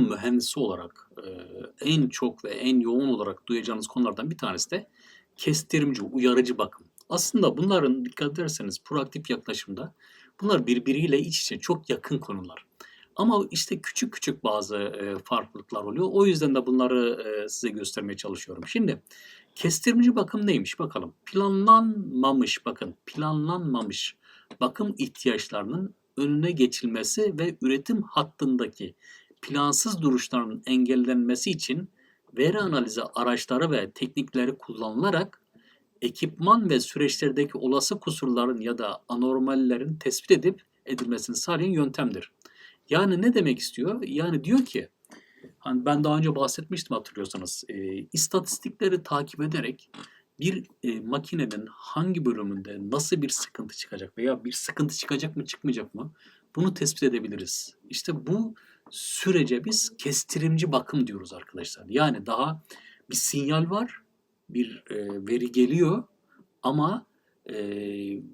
mühendisi olarak e, en çok ve en yoğun olarak duyacağınız konulardan bir tanesi de kestirimci, uyarıcı bakım. Aslında bunların dikkat ederseniz proaktif yaklaşımda bunlar birbiriyle iç içe çok yakın konular. Ama işte küçük küçük bazı e, farklılıklar oluyor. O yüzden de bunları e, size göstermeye çalışıyorum. Şimdi kestirmeci bakım neymiş bakalım. Planlanmamış bakın planlanmamış bakım ihtiyaçlarının önüne geçilmesi ve üretim hattındaki plansız duruşların engellenmesi için veri analizi araçları ve teknikleri kullanılarak ekipman ve süreçlerdeki olası kusurların ya da anormallerin tespit edip edilmesini sağlayan yöntemdir. Yani ne demek istiyor? Yani diyor ki hani ben daha önce bahsetmiştim hatırlıyorsanız e, istatistikleri takip ederek bir e, makinenin hangi bölümünde nasıl bir sıkıntı çıkacak veya bir sıkıntı çıkacak mı çıkmayacak mı bunu tespit edebiliriz. İşte bu sürece biz kestirimci bakım diyoruz arkadaşlar. Yani daha bir sinyal var, bir e, veri geliyor ama e,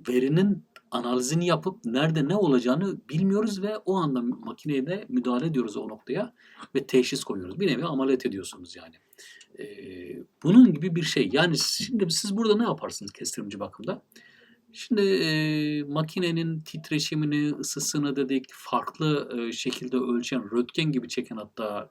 verinin analizini yapıp nerede ne olacağını bilmiyoruz ve o anda makineye de müdahale ediyoruz o noktaya ve teşhis koyuyoruz. Bir nevi ameliyat ediyorsunuz yani. E, bunun gibi bir şey. Yani şimdi siz burada ne yaparsınız kestirimci bakımda? Şimdi e, makinenin titreşimini, ısısını dedik, farklı e, şekilde ölçen, röntgen gibi çeken hatta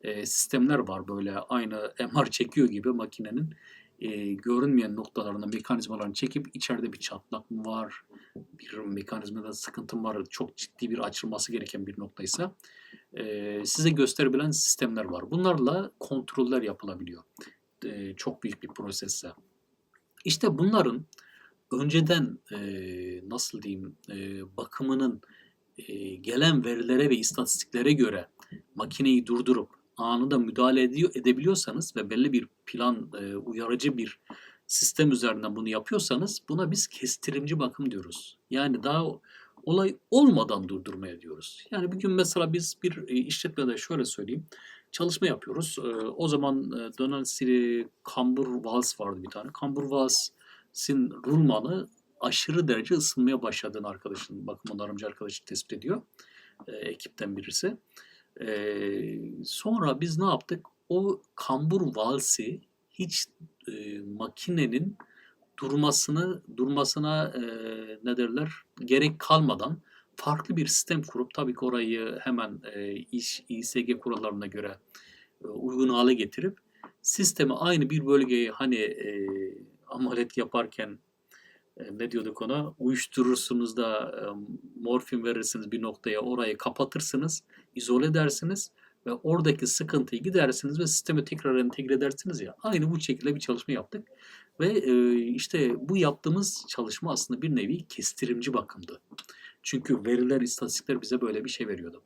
e, sistemler var böyle aynı MR çekiyor gibi makinenin e, görünmeyen noktalarında mekanizmalarını çekip içeride bir çatlak mı var, bir mekanizmada sıkıntı mı var, çok ciddi bir açılması gereken bir noktaysa e, size gösterebilen sistemler var. Bunlarla kontroller yapılabiliyor. E, çok büyük bir prosesse. İşte bunların önceden e, nasıl diyeyim e, bakımının e, gelen verilere ve istatistiklere göre makineyi durdurup anında müdahale ediyor, edebiliyorsanız ve belli bir plan e, uyarıcı bir sistem üzerinden bunu yapıyorsanız buna biz kestirimci bakım diyoruz. Yani daha olay olmadan durdurmaya diyoruz. Yani bir gün mesela biz bir işletmede şöyle söyleyeyim çalışma yapıyoruz. O zaman dönen siri kambur vals vardı bir tane. Kambur vals sin rulmanı aşırı derece ısınmaya başladığını arkadaşın, bakım onarımcı arkadaşı tespit ediyor. E, ekipten birisi. E, sonra biz ne yaptık? O kambur valsi hiç e, makinenin durmasını durmasına e, ne derler gerek kalmadan farklı bir sistem kurup tabii ki orayı hemen e, iş İSG kurallarına göre e, uygun hale getirip sistemi aynı bir bölgeyi hani e, ameliyat yaparken e, ne diyorduk ona uyuşturursunuz da e, morfin verirsiniz bir noktaya orayı kapatırsınız izole edersiniz ve oradaki sıkıntıyı gidersiniz ve sisteme tekrar entegre edersiniz ya aynı bu şekilde bir çalışma yaptık ve e, işte bu yaptığımız çalışma aslında bir nevi kestirimci bakımdı. Çünkü veriler, istatistikler bize böyle bir şey veriyordu.